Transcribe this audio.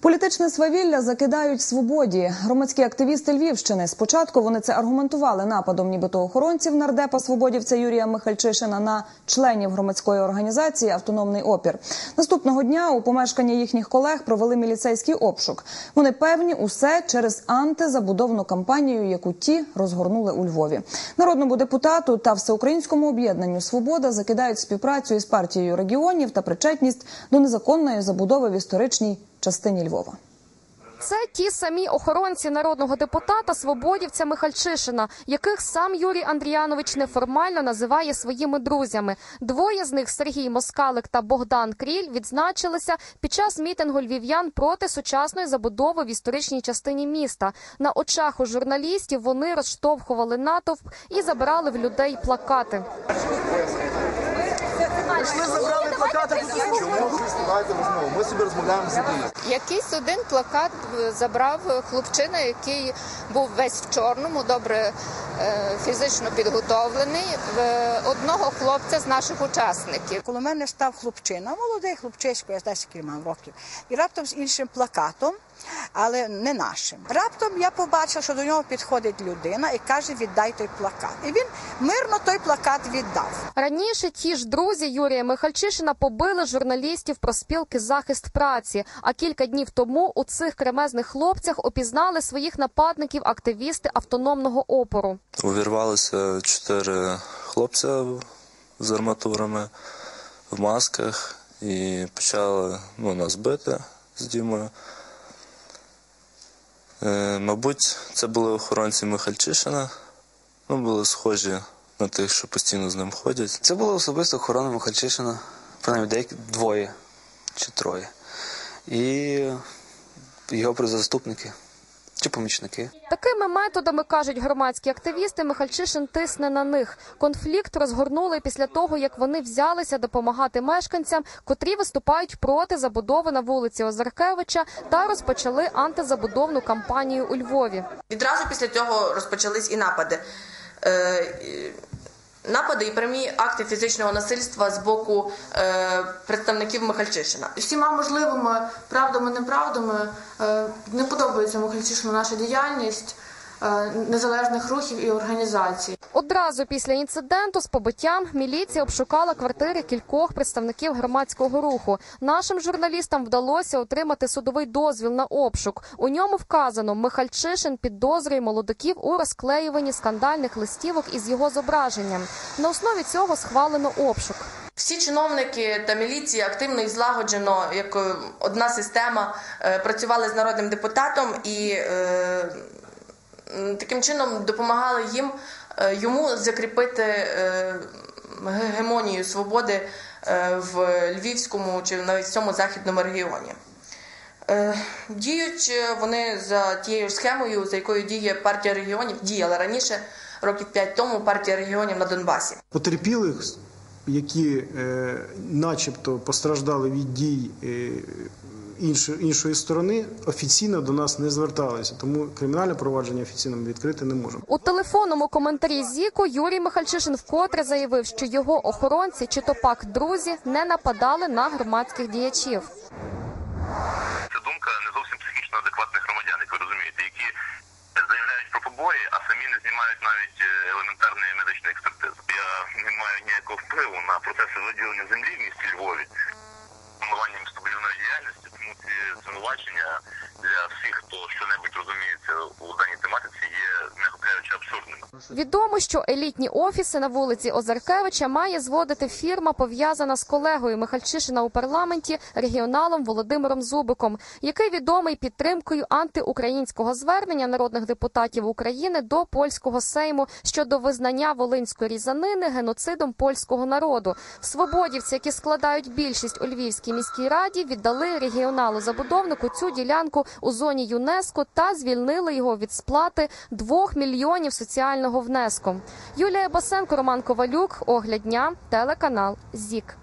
Політичне свавілля закидають свободі. Громадські активісти Львівщини. Спочатку вони це аргументували нападом, нібито охоронців нардепа свободівця Юрія Михальчишина на членів громадської організації Автономний опір. Наступного дня у помешканні їхніх колег провели міліцейський обшук. Вони певні усе через антизабудовну кампанію, яку ті розгорнули у Львові. Народному депутату та всеукраїнському об'єднанню Свобода закидають співпрацю із партією регіонів та причетність до незаконної забудови в історичній частині Львова. Це ті самі охоронці народного депутата свободівця Михальчишина, яких сам Юрій Андріанович неформально називає своїми друзями. Двоє з них Сергій Москалик та Богдан Кріль відзначилися під час мітингу львів'ян проти сучасної забудови в історичній частині міста. На очах у журналістів вони розштовхували натовп і забирали в людей плакати. Ми забрали плакати. Чому ви слухаєте розмову? Ми собі розмовляємо з людьми. Якийсь один плакат забрав хлопчина, який був весь в чорному, добре фізично підготовлений, в одного хлопця з наших учасників. Коло мене став хлопчина, молодий хлопчисько, я знаю, скільки мав років, і раптом з іншим плакатом, але не нашим. Раптом я побачила, що до нього підходить людина і каже: віддай той плакат. І він мирно той плакат віддав. Раніше ті ж друзі Юрія Михальчишина побили журналістів про спілки захист праці. А кілька днів тому у цих кремезних хлопцях опізнали своїх нападників активісти автономного опору. Увірвалися чотири хлопця з арматурами в масках і почали ну, нас бити з Дімою. Е, мабуть, це були охоронці Михальчишина. Ну, були схожі на тих, що постійно з ним ходять. Це була особисто охорона Михальчишина, принаймні деякі двоє чи троє. І його заступники чи помічники. Такими методами кажуть громадські активісти. Михальчишин тисне на них. Конфлікт розгорнули після того, як вони взялися допомагати мешканцям, котрі виступають проти забудови на вулиці Озаркевича та розпочали антизабудовну кампанію у Львові. Відразу після цього розпочались і напади. Напади і прямі акти фізичного насильства з боку е, представників Михальчишина. всіма можливими правдами, неправдами е, не подобається Михальчишину наша діяльність незалежних рухів і організацій. Одразу після інциденту з побиттям міліція обшукала квартири кількох представників громадського руху. Нашим журналістам вдалося отримати судовий дозвіл на обшук. У ньому вказано, Михальчишин підозрює молодиків у розклеюванні скандальних листівок із його зображенням. На основі цього схвалено обшук. Всі чиновники та міліція активно і злагоджено, як е, одна система, е, працювали з народним депутатом і е, таким чином допомагали їм е, йому закріпити е, гегемонію свободи е, в Львівському чи навіть всьому західному регіоні. Діють вони за тією ж схемою, за якою діє партія регіонів, діяла раніше, років п'ять тому партія регіонів на Донбасі. Потерпілих, які начебто постраждали від дій іншої, іншої сторони, офіційно до нас не зверталися, тому кримінальне провадження офіційно ми відкрити не можемо. У телефонному коментарі ЗІКу Юрій Михальчишин вкотре заявив, що його охоронці чи то пак друзі не нападали на громадських діячів. Це думка не зовсім психічно адекватних громадян, як ви розумієте, які заявляють про побої, а самі не знімають навіть е, елементарної медичної експертизи. Я не маю ніякого впливу на процеси виділення землі в місті Львові, Відомо, що елітні офіси на вулиці Озаркевича має зводити фірма, пов'язана з колегою Михальчишина у парламенті регіоналом Володимиром Зубиком, який відомий підтримкою антиукраїнського звернення народних депутатів України до польського сейму щодо визнання волинської різанини геноцидом польського народу. Свободівці, які складають більшість у Львівській міській раді, віддали регіоналу забудовнику цю ділянку у зоні ЮНЕСКО та звільнили його від сплати 2 мільйонів соціального внеску. Юлія Басенко, Роман Ковалюк, огляд дня, телеканал ЗІК.